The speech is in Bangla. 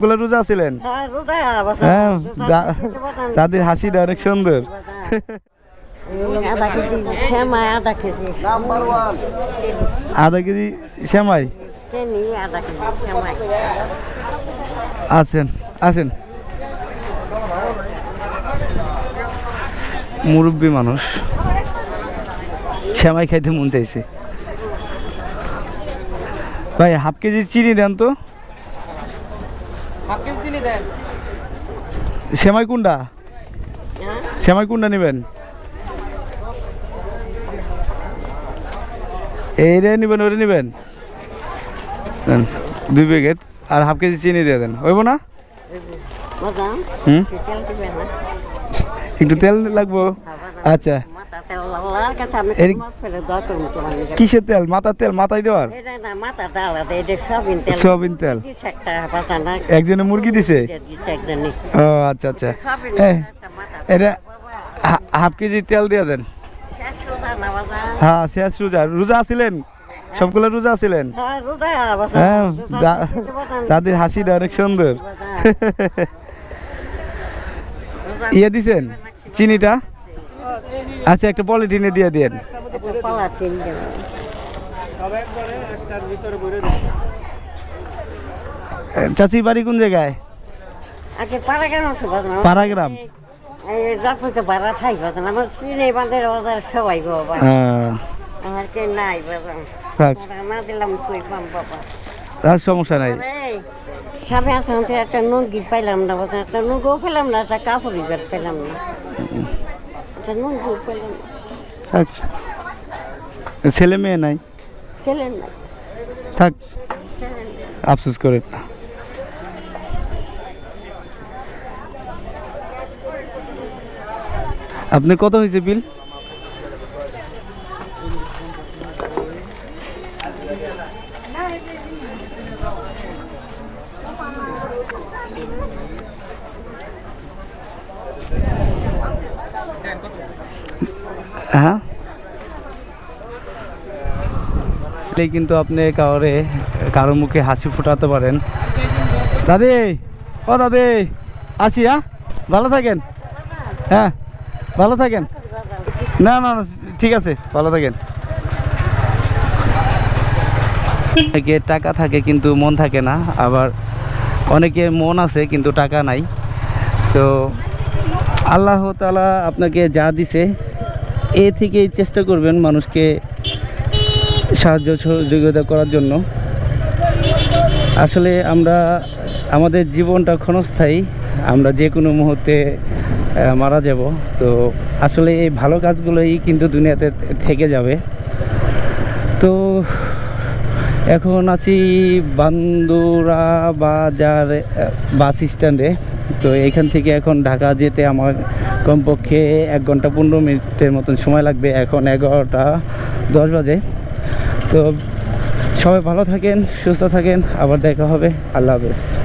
গুলো রোজা ছিলেন? হ্যাঁ। হ্যাঁ রোজা দা- খেতে পারতাম না। তাদের হাসিটা অনেক সুন্দর। আধা কেজি শ্যামাই আছেন আছেন মুরব্বী মানুষ। শ্যামাই খাইতে মন চাইছে। ভাই হাফ কেজি চিনি দেন তো? শ্যামাই কুন্ডা? হ্যাঁ? শ্যামাই কুন্ডা নেবেন? এইটা নেবেন ওটা নেবেন। দুই প্যাকেট আর হাফ কেজি চিনি দিয়ে দেন। হইব না? হুম? না? একটু তেল লাগবো? আচ্ছা। নিকে। কিসের তেল? তেল মাথায় দেওয়ার? সয়াবিন তেল। একজনে মুরগি দিছে? ও আচ্ছা আচ্ছা। এটা হাফ কেজি তেল দিয়ে দেন। হ্যাঁ শেষ রোজা। রোজা আছিলেন? সবগুলো রোজা আছিলেন? হ্যাঁ হ্যাঁ রোজা দা- খেতে পারতাম না। তাদের হাসিটা অনেক সুন্দর। ইয়ে দিছেন? চিনিটা? আচ্ছা একটা পলিথিনে দিয়ে দেন। চাচি বাড়ি কোন জায়গায়? আচ্ছা পাড়াগ্রাম সমস্যা নাই। সামনে আসতে একটা নঙ্গি পাইলাম না একটা নঙ্গিও পেলাম না একটা কাপড় পেলাম না। থাক ছেলে মেয়ে নাই? থাক ছেলে নাই। আফসোস করেন না আপনি কত হয়েছে বিল? হ্যাঁ। এটাই কিন্তু আপনি কাউরে, কারও মুখে হাসি ফোটাতে পারেন। দাদি, ও দাদি, আসি হ্যাঁ? ভালো থাকেন। হ্যাঁ ভালো থাকেন। না না ঠিক আছে, ভালো থাকেন। অনেকে টাকা থাকে কিন্তু মন থাকে না, আবার অনেকে মন আছে কিন্তু টাকা নাই। তো আল্লাহ তালা আপনাকে যা দিছে এ থেকেই চেষ্টা করবেন মানুষকে সাহায্য সহযোগিতা করার জন্য। আসলে আমরা, আমাদের জীবনটা ক্ষণস্থায়ী, আমরা যে কোনো মুহূর্তে মারা যাব। তো আসলে এই ভালো কাজগুলোই কিন্তু দুনিয়াতে থেকে যাবে। তো এখন আছি বান্দুরা বাজার বাস স্ট্যান্ডে। তো এখান থেকে এখন ঢাকা যেতে আমার কমপক্ষে এক ঘণ্টা পনেরো মিনিটের মতন সময় লাগবে এখন এগারোটা দশ বাজে। তো সবাই ভালো থাকেন, সুস্থ থাকেন, আবার দেখা হবে। আল্লাহ হাফেজ।